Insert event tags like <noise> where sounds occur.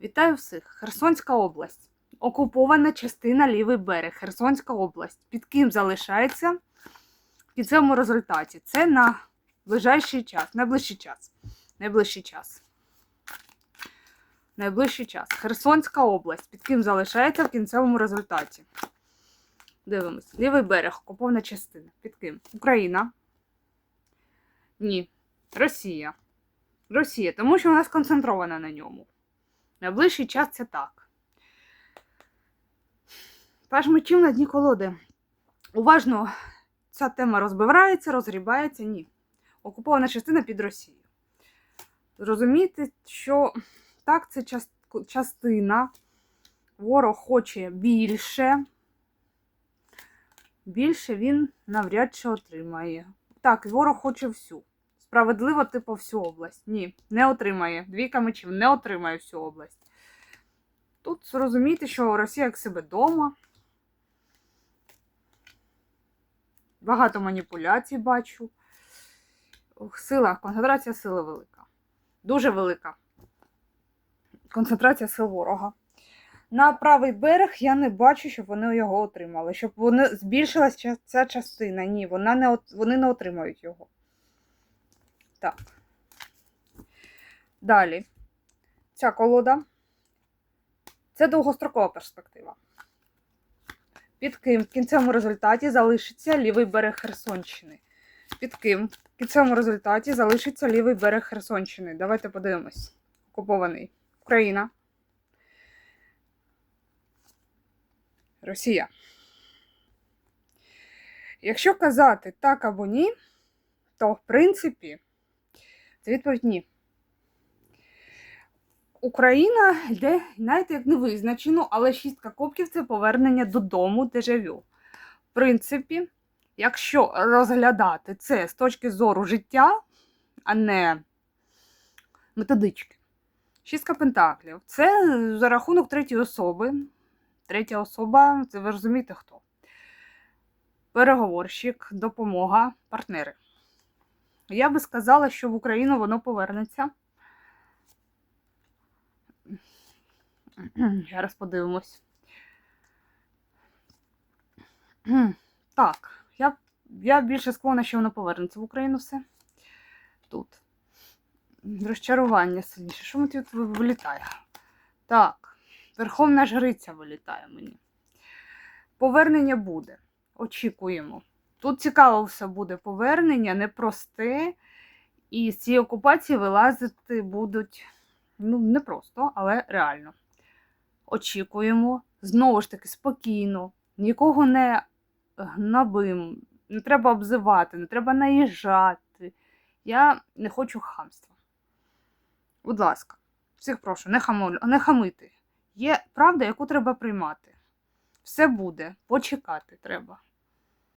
Вітаю всіх! Херсонська область. Окупована частина лівий берег. Херсонська область. Під ким залишається в кінцевому результаті? Це на ближайший час. Найближчий час. Найближчий час. Найближчий час. Херсонська область. Під ким залишається в кінцевому результаті? Дивимось. Лівий берег, окупована частина. Під ким? Україна. Ні. Росія. Росія, тому що вона сконцентрована на ньому. Найближчий час це так. Паж мечів на дні колоди. Уважно ця тема розбивається, розгрібається, ні. Окупована частина під Росією. Зрозумійте, що так, це частина. Ворог хоче більше. Більше він навряд чи отримає. Так, ворог хоче всю. Справедливо, типу, всю область. Ні, не отримає. Двійка мечів не отримає всю область. Тут зрозумійте, що Росія як себе дома. Багато маніпуляцій бачу. Сила, концентрація сили велика. Дуже велика. Концентрація сил ворога. На правий берег я не бачу, щоб вони його отримали. Щоб вони збільшилася ця частина. Ні, вона не, вони не отримають його. Так. Далі. Ця колода. Це довгострокова перспектива. Під ким в кінцевому результаті залишиться лівий берег Херсонщини. Під ким в кінцевому результаті залишиться лівий берег Херсонщини. Давайте подивимось. Окупований. Україна. Росія. Якщо казати так або ні, то в принципі відповідь ні. Україна йде, знаєте, як не визначено, але шістка кубків це повернення додому дежавю. В принципі, якщо розглядати це з точки зору життя, а не методички. Шістка пентаклів це за рахунок третьої особи. Третя особа, це ви розумієте хто? Переговорщик, допомога, партнери. Я би сказала, що в Україну воно повернеться. <clears throat> Зараз подивимось. <clears throat> Так, я, я більше склонна, що воно повернеться в Україну все. Тут. Розчарування сильніше. Що ми тут вилітає? Так, Верховна Жриця вилітає мені. Повернення буде. Очікуємо. Тут цікаво все буде повернення, непросте. І з цієї окупації вилазити будуть ну, не просто, але реально. Очікуємо. Знову ж таки, спокійно, нікого не гнобим, не треба обзивати, не треба наїжджати. Я не хочу хамства. Будь ласка, всіх прошу, не, хамоль, не хамити. Є правда, яку треба приймати. Все буде, почекати треба.